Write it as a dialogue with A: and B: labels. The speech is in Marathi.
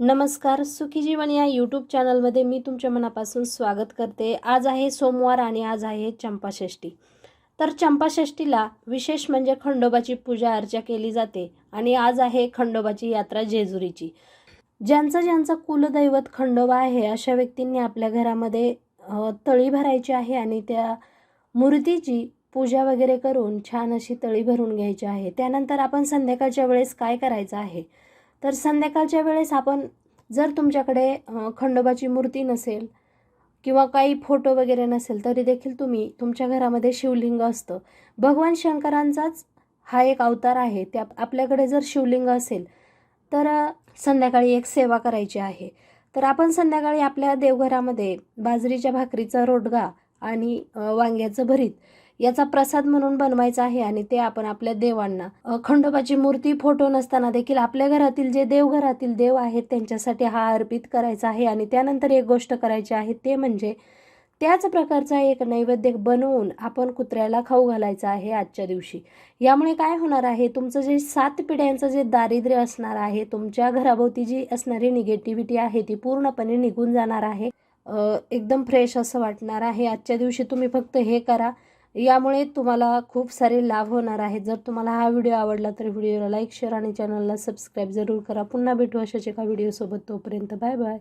A: नमस्कार सुखी जीवन या यूट्यूब चॅनलमध्ये मी तुमच्या मनापासून स्वागत करते. आज आहे सोमवार आणि आज आहे चंपाषष्ठी. तर चंपाषष्ठीला विशेष म्हणजे खंडोबाची पूजा अर्चा केली जाते आणि आज आहे खंडोबाची यात्रा जेजुरीची. ज्यांचं ज्यांचं कुलदैवत खंडोबा आहे अशा व्यक्तींनी आपल्या घरामध्ये तळी भरायची आहे आणि त्या मूर्तीची पूजा वगैरे करून छान अशी तळी भरून घ्यायची आहे. त्यानंतर आपण संध्याकाळच्या वेळेस काय करायचं आहे? तर संध्याकाळच्या वेळेस आपण जर तुमच्याकडे खंडोबाची मूर्ती नसेल किंवा काही फोटो वगैरे नसेल तरी देखील तुम्ही तुमच्या घरामध्ये शिवलिंग असतं. भगवान शंकरांचाच हा एक अवतार आहे. त्या आपल्याकडे जर शिवलिंग असेल तर संध्याकाळी एक सेवा करायची आहे. तर आपण संध्याकाळी आपल्या देवघरामध्ये बाजरीच्या भाकरीचा रोडगा आणि वांग्याचं भरीत याचा प्रसाद म्हणून बनवायचा आहे आणि ते आपण आपल्या देवांना खंडोबाची मूर्ती फोटो नसताना देखील आपल्या घरातील जे देवघरातील देव आहेत त्यांच्यासाठी हा अर्पित करायचा आहे आणि त्यानंतर एक गोष्ट करायची आहे ते म्हणजे त्याच प्रकारचा एक नैवेद्य बनवून आपण कुत्र्याला खाऊ घालायचा आहे आजच्या दिवशी. यामुळे काय होणार आहे? तुमचं जे सात पिढ्यांचं जे दारिद्र्य असणार आहे तुमच्या घराभोवती जी असणारी निगेटिव्हिटी आहे ती पूर्णपणे निघून जाणार आहे. एकदम फ्रेश असं वाटणार आहे. आजच्या दिवशी तुम्ही फक्त हे करा. यामुळे तुम्हाला खूप सारे लाभ होणार आहेत. जर तुम्हाला हा व्हिडिओ आवडला तर व्हिडिओला लाईक शेअर आणि चॅनलला सबस्क्राईब जरूर करा. पुन्हा भेटू अशाच एका व्हिडिओसोबत. तोपर्यंत बाय बाय.